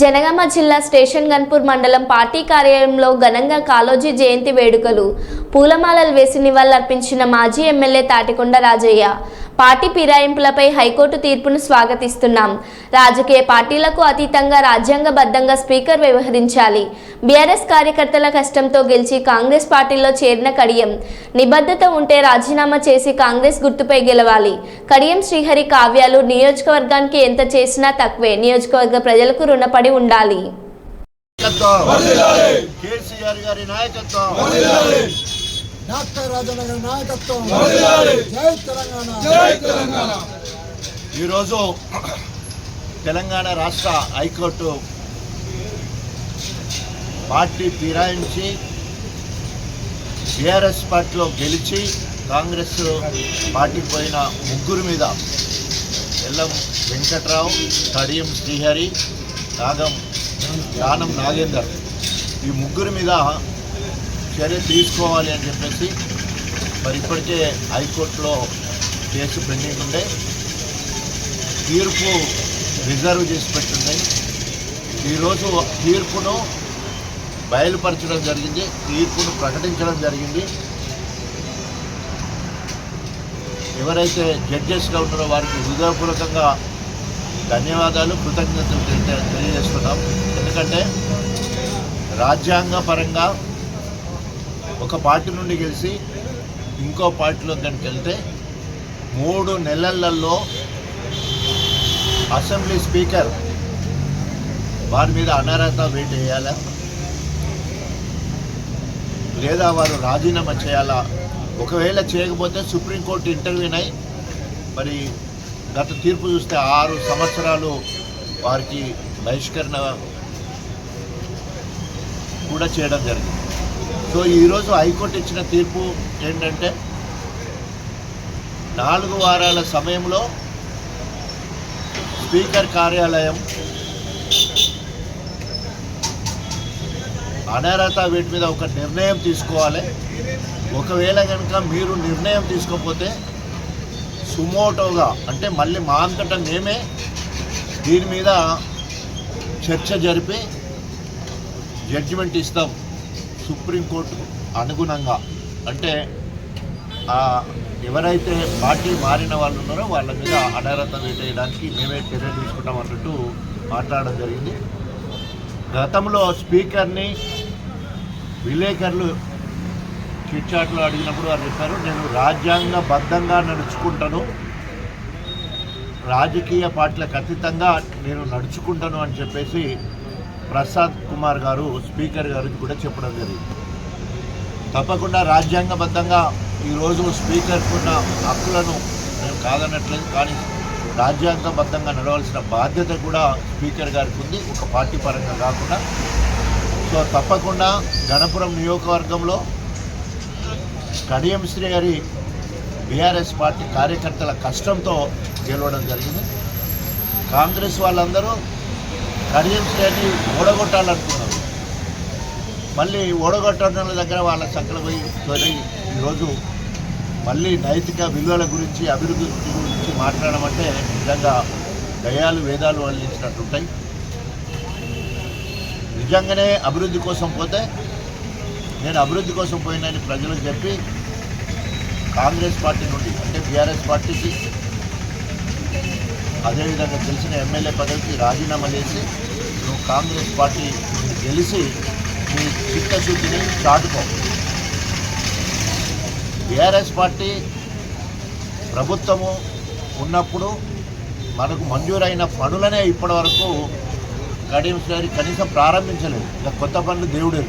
జనగామ జిల్లా స్టేషన్ గన్పూర్ మండలం పార్టీ కార్యాలయంలో ఘనంగా కాళోజీ జయంతి వేడుకలు. పూలమాలలు వేసి నివాళులర్పించిన మాజీ ఎమ్మెల్యే తాటికొండ రాజయ్య పార్టీ ఫిరాయింపులపై హైకోర్టు తీర్పును స్వాగతిస్తున్నాం. రాజకీయ పార్టీలకు అతీతంగా రాజ్యాంగబద్ధంగా స్పీకర్ వ్యవహరించాలి. బీఆర్ఎస్ కార్యకర్తల కష్టంతో గెలిచి కాంగ్రెస్ పార్టీలో చేరిన కడియం. నిబద్ధత ఉంటే రాజీనామా చేసి కాంగ్రెస్ గుర్తుపై గెలవాలి. కడియం శ్రీహరి కావ్యాలు నియోజకవర్గానికి ఎంత చేసినా తక్కువే. నియోజకవర్గ ప్రజలకు రుణపడి ఉండాలి. నాయకత్వం. కేసీఆర్ గారి నాయకత్వం. డాక్టర్ రాజన్న గారి నాయకత్వం జై తెలంగాణ. ఈరోజు తెలంగాణ రాష్ట్ర హైకోర్టు పార్టీ ఫిరాయించి బీఆర్ఎస్ పార్టీలో గెలిచి కాంగ్రెస్ పార్టీకి పోయిన ముగ్గురు మీద ఎల్లం వెంకట్రావు కడియం శ్రీహరి నాగం జ్ఞానం నాగేందర్. ఈ ముగ్గురి మీద చర్య తీసుకోవాలి అని చెప్పేసి మరి ఇప్పటికే హైకోర్టులో కేసు పెండింగ్ ఉండే. తీర్పు రిజర్వ్ చేసి పెట్టింది ఈరోజు తీర్పును బయలుపరచడం జరిగింది తీర్పును ప్రకటించడం జరిగింది. ఎవరైతే జడ్జెస్గా ఉన్నారో వారికి హృదయపూర్వకంగా ధన్యవాదాలు కృతజ్ఞతలు తెలియజేసుకున్నాం తెలియజేస్తున్నాం. ఎందుకంటే రాజ్యాంగ పరంగా ఒక పార్టీ నుండి గెలిచి ఇంకో పార్టీలో కనుక వెళ్తే మూడు నెలలలో అసెంబ్లీ స్పీకర్ వారి మీద అనర్హత వేటు వేయాలా? లేదా వారు రాజీనామా చేయాలా? ఒకవేళ చేయకపోతే సుప్రీంకోర్టు ఇంటర్వ్యూనై అయి మరి గత తీర్పు చూస్తే ఆరు సంవత్సరాలు వారికి బహిష్కరణ కూడా చేయడం జరిగింది. సో ఈరోజు హైకోర్టు ఇచ్చిన తీర్పు ఏంటంటే నాలుగు వారాల సమయంలో స్పీకర్ కార్యాలయం అనర్హత వీటి మీద ఒక నిర్ణయం తీసుకోవాలి. ఒకవేళ కనుక మీరు నిర్ణయం తీసుకోకపోతే సుమోటోగా అంటే మళ్ళీ మా అంతటా మేమే దీని మీద చర్చ జరిపి జడ్జిమెంట్ ఇస్తాం సుప్రీంకోర్టు అనుగుణంగా. అంటే ఎవరైతే పార్టీ మారిన వాళ్ళు ఉన్నారో వాళ్ళ మీద అనర్హత వేటేయడానికి మేమే చర్య తీసుకుంటాం అన్నట్టు మాట్లాడడం జరిగింది. గతంలో స్పీకర్ని విలేకరులు చిట్చాట్లు అడిగినప్పుడు వారు చెప్పారు నేను రాజ్యాంగబద్ధంగా నడుచుకుంటాను. రాజకీయ పార్టీలకు అతీతంగా నేను నడుచుకుంటాను అని చెప్పేసి ప్రసాద్ కుమార్ గారు స్పీకర్ గారికి కూడా చెప్పడం జరిగింది. తప్పకుండా రాజ్యాంగబద్ధంగా ఈరోజు స్పీకర్కున్న హక్కులను నేను కాదనట్లేదు కానీ రాజ్యాంగబద్ధంగా నడవలసిన బాధ్యత కూడా స్పీకర్ గారికి ఉంది ఒక పార్టీ పరంగా కాకుండా. సో తప్పకుండా గణపురం నియోజకవర్గంలో కడియం శ్రీ గారి బీఆర్ఎస్ పార్టీ కార్యకర్తల కష్టంతో గెలవడం జరిగింది. కాంగ్రెస్ వాళ్ళందరూ కడియం శ్రేణి ఓడగొట్టాలనుకున్నారు. మళ్ళీ ఓడగొట్టడం దగ్గర వాళ్ళ చక్కల పోయి తొలి ఈరోజు మళ్ళీ నైతిక విలువల గురించి అభివృద్ధి గురించి మాట్లాడమంటే నిజంగా దయాలు వేదాలు వల్లించినట్టు నిజంగానే అభివృద్ధి కోసం పోతే నేను అభివృద్ధి కోసం పోయినని ప్రజలకు చెప్పి కాంగ్రెస్ పార్టీ నుండి అంటే బీఆర్ఎస్ పార్టీకి అదేవిధంగా తెలిసిన ఎమ్మెల్యే పదవికి రాజీనామా చేసి నువ్వు కాంగ్రెస్ పార్టీ గెలిచి నీ చిత్తశుద్ధిని చాటుకో. బీఆర్ఎస్ పార్టీ ప్రభుత్వము ఉన్నప్పుడు మనకు మంజూరైన పనులనే ఇప్పటివరకు కడియం గారి కనీసం ప్రారంభించలేదు. ఇంకా కొత్త పనులు దేవుడు